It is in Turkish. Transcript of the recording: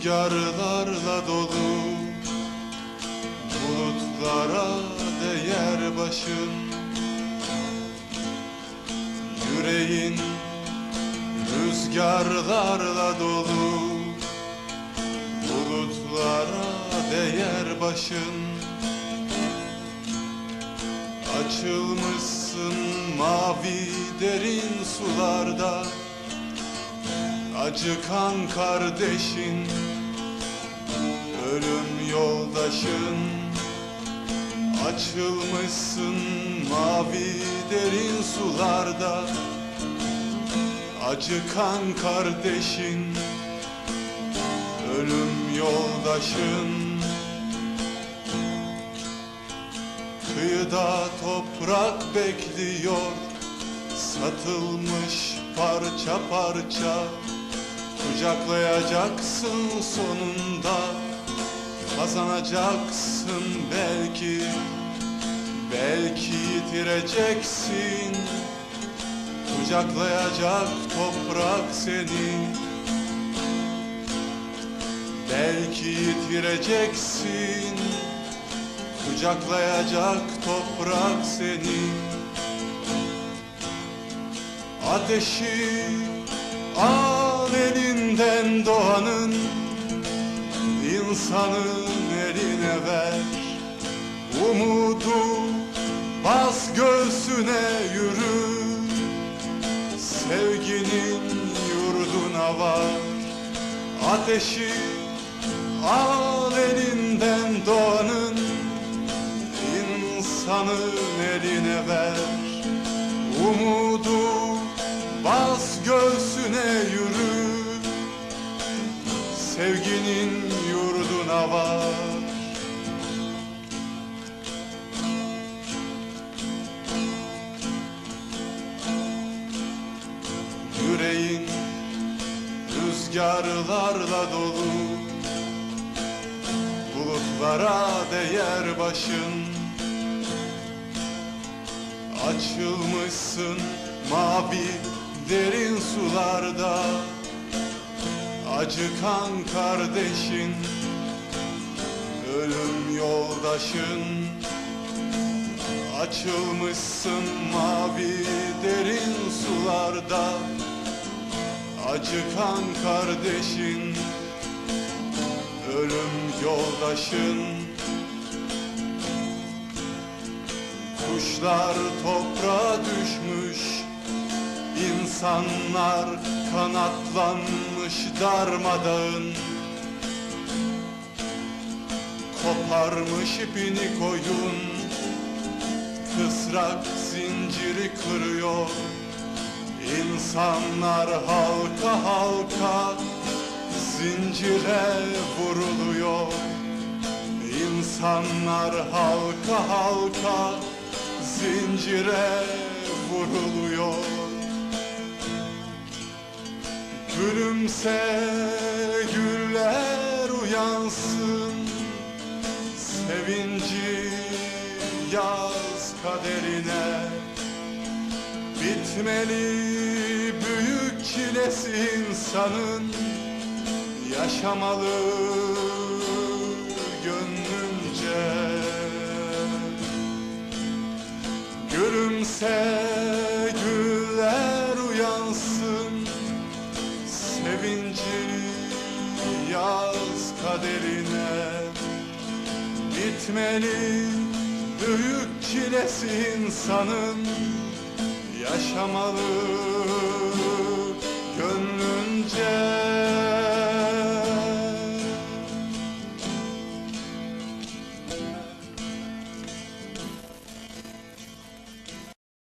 Rüzgarlarla dolu Bulutlara değer başın. Yüreğin rüzgarlarla dolu Bulutlara değer başın. Açılmışsın mavi derin sularda Acıkan kardeşin Ölüm yoldaşın Açılmışsın mavi derin sularda. Acıkan kardeşin Ölüm yoldaşın. Kıyıda toprak bekliyor Satılmış parça parça. Kucaklayacaksın sonunda Kazanacaksın belki Belki yitireceksin. Kucaklayacak toprak seni. Belki yitireceksin. Kucaklayacak toprak seni. Ateşi al elinden doğanın insanın eline ver. Umudu bas göğsüne yürü. Sevginin yurduna var. Ateşi al elinden doğanın. İnsanın eline ver. Umudu bas göğsüne yürü. Sevginin yurduna var. Yüreğin rüzgarlarla dolu. Bulutlara değer başın. Açılmışsın mavi derin sularda. Acıkan kardeşin yoldaşın Açılmışsın mavi derin sularda. Acıkan kardeşin Ölüm yoldaşın. Kuşlar toprağa düşmüş İnsanlar kanatlanmış darmadağın Koparmış ipini koyun Kısrak zinciri kırıyor. İnsanlar halka halka Zincire vuruluyor. İnsanlar halka halka Zincire vuruluyor. Gülümse güller uyansın Sevinci yaz kaderine. Bitmeli büyük çilesi insanın. Yaşamalı gönlünce. Gülümse güller uyansın. Sevinci yaz kaderine Bitmeli büyük çilesi insanın. Yaşamalı gönlünce